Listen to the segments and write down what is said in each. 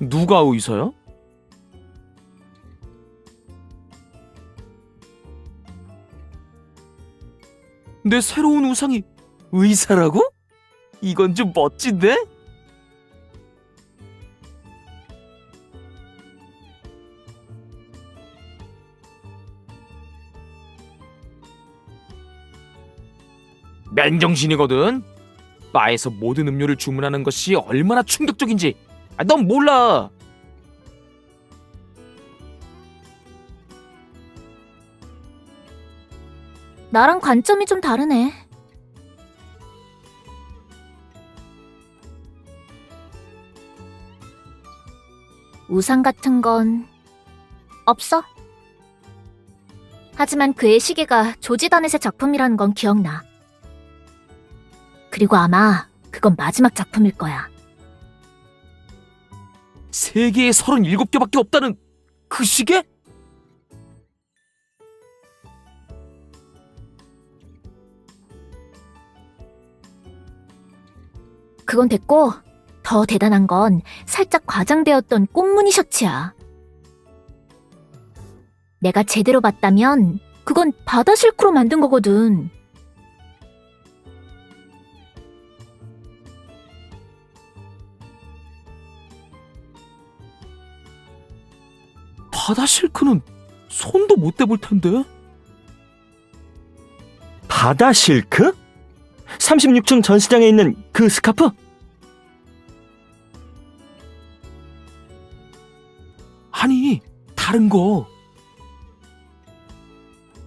누가 의사야? 내 새로운 우상이 의사라고? 이건 좀 멋진데? 맨정신이거든. 바에서 모든 음료를 주문하는 것이 얼마나 충격적인지 아, 넌 몰라. 나랑 관점이 좀 다르네. 우상 같은 건 없어. 하지만 그의 시계가 조지다넷의 작품이라는 건 기억나. 그리고 아마 그건 마지막 작품일 거야. 세계에 37개밖에 없다는 그 시계? 그건 됐고 더 대단한 건 살짝 과장되었던 꽃무늬 셔츠야. 내가 제대로 봤다면 그건 바다 실크로 만든 거거든. 바다 실크는 손도 못 대볼 텐데. 바다 실크? 36층 전시장에 있는 그 스카프? 아니, 다른 거.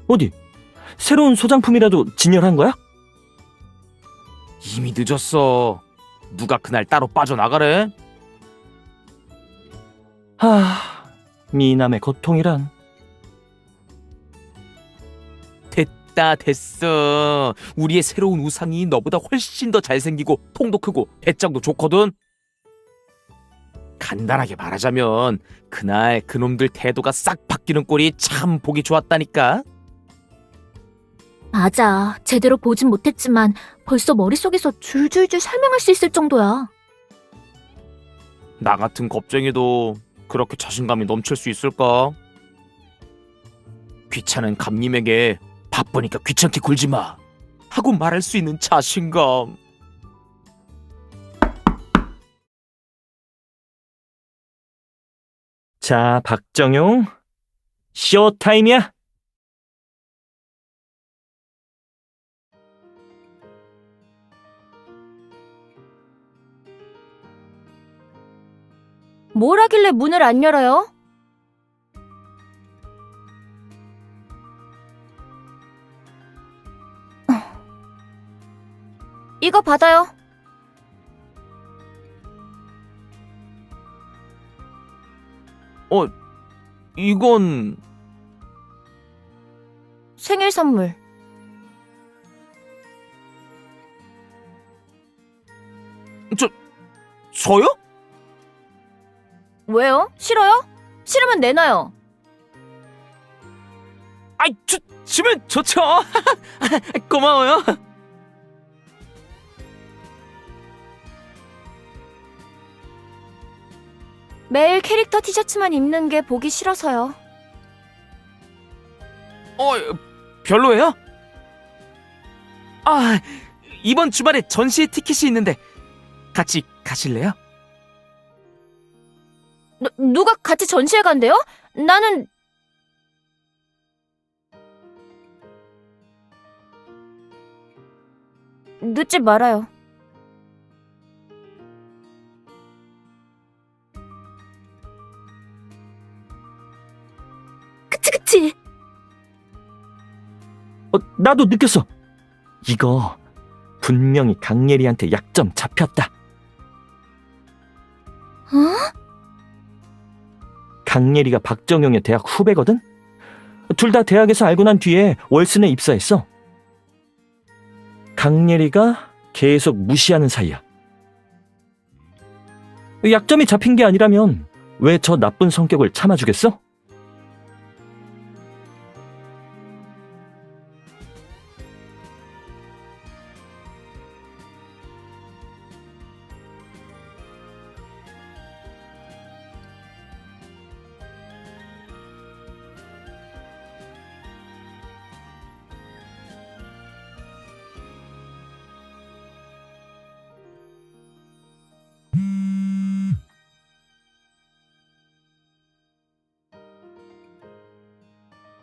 어디? 새로운 소장품이라도 진열한 거야? 이미 늦었어. 누가 그날 따로 빠져나가래? 하, 미남의 고통이란. 됐다, 됐어. 우리의 새로운 우상이 너보다 훨씬 더 잘생기고 통도 크고 배짱도 좋거든. 간단하게 말하자면 그날 그놈들 태도가 싹 바뀌는 꼴이 참 보기 좋았다니까. 맞아. 제대로 보진 못했지만 벌써 머릿속에서 줄줄줄 설명할 수 있을 정도야. 나 같은 겁쟁이도 그렇게 자신감이 넘칠 수 있을까? 귀찮은 감님에게 바쁘니까 귀찮게 굴지 마 하고 말할 수 있는 자신감. 자, 박정용. 쇼타임이야. 뭘 하길래 문을 안 열어요? 이거 받아요. 어, 이건 생일 선물. 저요? 왜요? 싫어요? 싫으면 내놔요. 아이, 주, 주면 좋죠. 고마워요. 매일 캐릭터 티셔츠만 입는 게 보기 싫어서요. 어, 별로예요? 아, 이번 주말에 전시회 티켓이 있는데 같이 가실래요? 누, 누가 같이 전시회 간대요? 나는 늦지 말아요. 그치 그치. 어, 나도 느꼈어. 이거 분명히 강예리한테 약점 잡혔다. 어? 강예리가 박정용의 대학 후배거든? 둘 다 대학에서 알고 난 뒤에 월슨에 입사했어. 강예리가 계속 무시하는 사이야. 약점이 잡힌 게 아니라면 왜 저 나쁜 성격을 참아주겠어?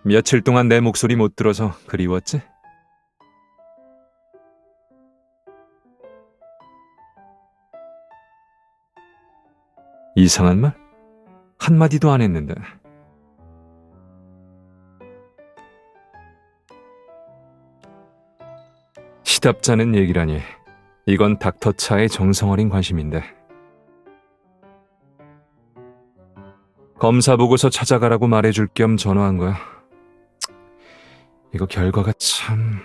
며칠 동안 내 목소리 못 들어서 그리웠지? 이상한 말? 한마디도 안 했는데. 시답잖은 얘기라니. 이건 닥터 차의 정성 어린 관심인데. 검사 보고서 찾아가라고 말해줄 겸 전화한 거야. 이거 결과가 참...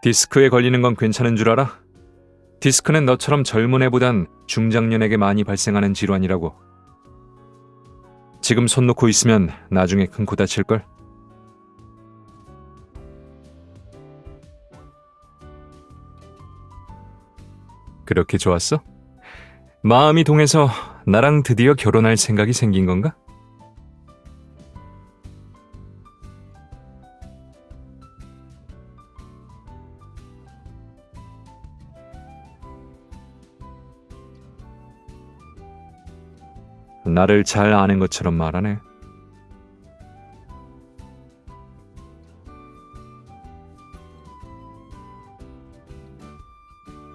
디스크에 걸리는 건 괜찮은 줄 알아? 디스크는 너처럼 젊은 애보단 중장년에게 많이 발생하는 질환이라고. 지금 손 놓고 있으면 나중에 큰 코 다칠걸? 그렇게 좋았어? 마음이 동해서 나랑 드디어 결혼할 생각이 생긴 건가? 나를 잘 아는 것처럼 말하네.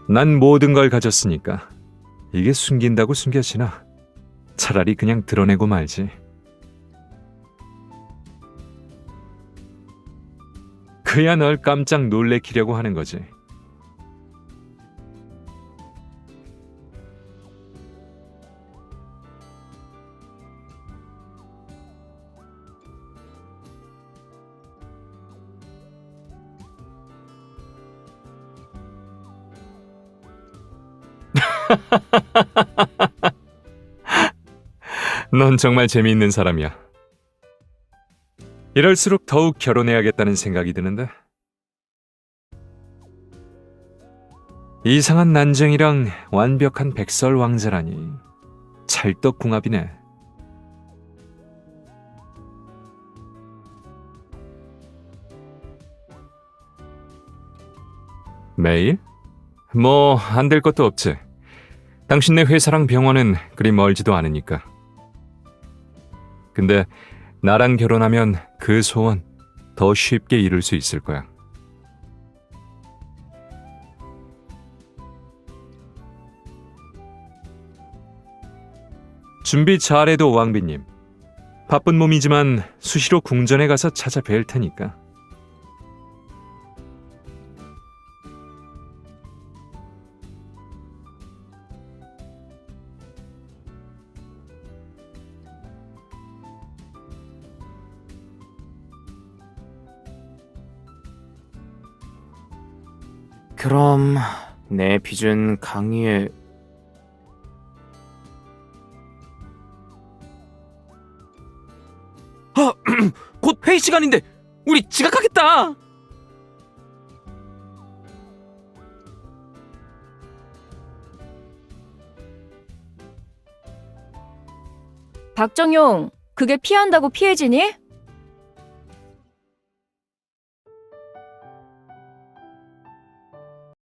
난 모든 걸 가졌으니까 이게 숨긴다고 숨겨지나? 차라리 그냥 드러내고 말지. 그야 널 깜짝 놀래키려고 하는 거지. 넌 정말 재미있는 사람이야. 이럴수록 더욱 결혼해야겠다는 생각이 드는데. 이상한 난쟁이랑 완벽한 백설 왕자라니. 찰떡궁합이네. 매일? 뭐, 안 될 것도 없지. 당신네 회사랑 병원은 그리 멀지도 않으니까. 근데 나랑 결혼하면 그 소원 더 쉽게 이룰 수 있을 거야. 준비 잘해도 왕비님. 바쁜 몸이지만 수시로 궁전에 가서 찾아뵐 테니까. 그럼 내 빚은 강의에 아, 곧 회의 시간인데 우리 지각하겠다. 박정용, 그게 피한다고 피해지니?